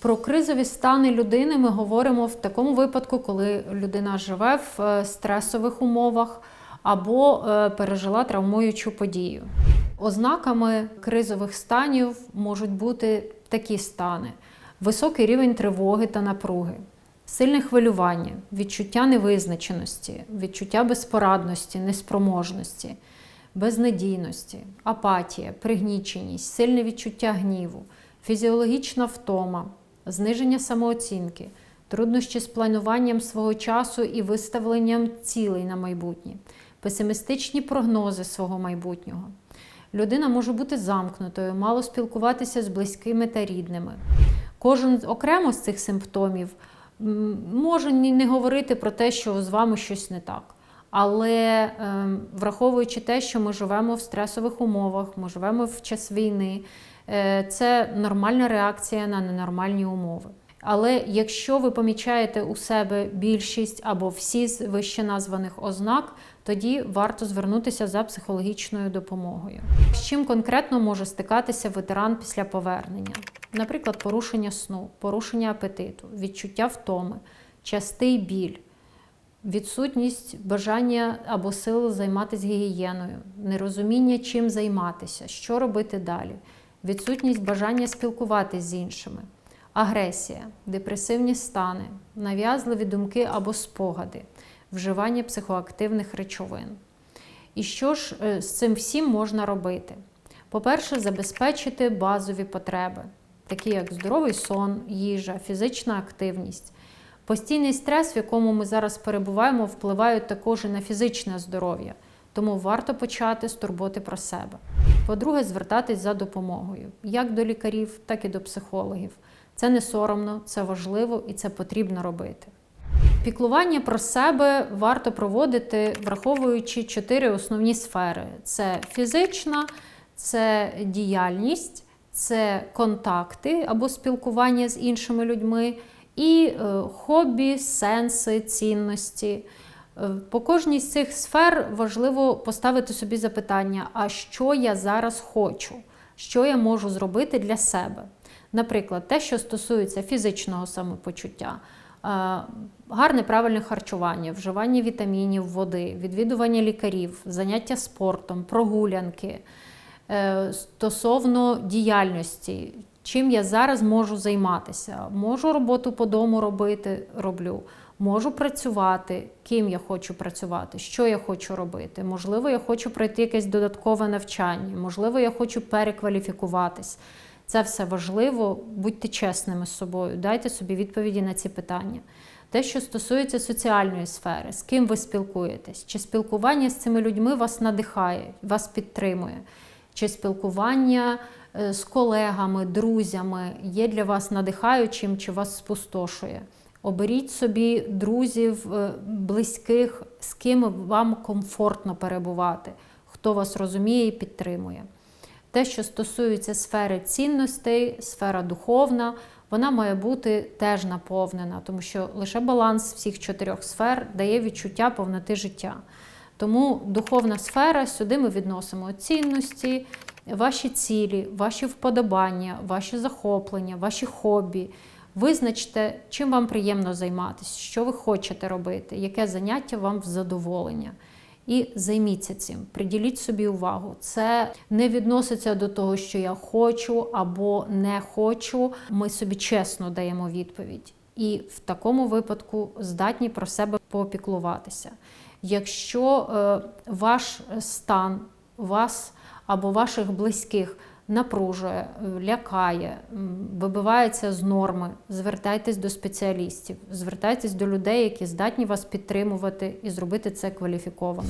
Про кризові стани людини ми говоримо в такому випадку, коли людина живе в е, стресових умовах або е, пережила травмуючу подію. Ознаками кризових станів можуть бути такі стани: високий рівень тривоги та напруги, сильне хвилювання, відчуття невизначеності, відчуття безпорадності, неспроможності, безнадійності, апатія, пригніченість, сильне відчуття гніву, фізіологічна втома, зниження самооцінки, труднощі з плануванням свого часу і виставленням цілей на майбутнє, песимістичні прогнози свого майбутнього. Людина може бути замкнутою, мало спілкуватися з близькими та рідними. Кожен окремо з цих симптомів може не говорити про те, що з вами щось не так. Але ем, враховуючи те, що ми живемо в стресових умовах, ми живемо в час війни, це нормальна реакція на ненормальні умови. Але якщо ви помічаєте у себе більшість або всі з вище названих ознак, тоді варто звернутися за психологічною допомогою. З чим конкретно може стикатися ветеран після повернення? Наприклад, порушення сну, порушення апетиту, відчуття втоми, частий біль, відсутність бажання або сили займатися гігієною, нерозуміння, чим займатися, що робити далі, відсутність бажання спілкуватися з іншими, агресія, депресивні стани, нав'язливі думки або спогади, вживання психоактивних речовин. І що ж е, з цим всім можна робити? По-перше, забезпечити базові потреби, такі як здоровий сон, їжа, фізична активність. Постійний стрес, в якому ми зараз перебуваємо, впливають також і на фізичне здоров'я, тому варто почати з турботи про себе. По-друге, звертатись за допомогою як до лікарів, так і до психологів. Це не соромно, це важливо і це потрібно робити. Піклування про себе варто проводити, враховуючи чотири основні сфери: це фізична, це діяльність, це контакти або спілкування з іншими людьми, і е, хобі, сенси, цінності. Е, По кожній з цих сфер важливо поставити собі запитання: а що я зараз хочу, що я можу зробити для себе? Наприклад, те, що стосується фізичного самопочуття, е, гарне правильне харчування, вживання вітамінів, води, відвідування лікарів, заняття спортом, прогулянки. Е, Стосовно діяльності, чим я зараз можу займатися? Можу роботу по дому робити, роблю. Можу працювати, ким я хочу працювати, що я хочу робити. Можливо, я хочу пройти якесь додаткове навчання, можливо, я хочу перекваліфікуватись. Це все важливо, будьте чесними з собою, дайте собі відповіді на ці питання. Те, що стосується соціальної сфери, з ким ви спілкуєтесь, чи спілкування з цими людьми вас надихає, вас підтримує, чи спілкування з колегами, друзями є для вас надихаючим, чи вас спустошує. Оберіть собі друзів, е, близьких, з ким вам комфортно перебувати, хто вас розуміє і підтримує. Те, що стосується сфери цінностей, сфера духовна, вона має бути теж наповнена, тому що лише баланс всіх чотирьох сфер дає відчуття повноти життя. Тому духовна сфера сюди ми відносимо цінності, ваші цілі, ваші вподобання, ваші захоплення, ваші хобі. Визначте, чим вам приємно займатися, що ви хочете робити, яке заняття вам в задоволення. І займіться цим, приділіть собі увагу. Це не відноситься до того, що я хочу або не хочу. Ми собі чесно даємо відповідь. І в такому випадку здатні про себе попіклуватися. Якщо е, ваш стан вас або ваших близьких напружує, е, лякає, вибивається з норми, звертайтесь до спеціалістів, звертайтесь до людей, які здатні вас підтримувати і зробити це кваліфіковано.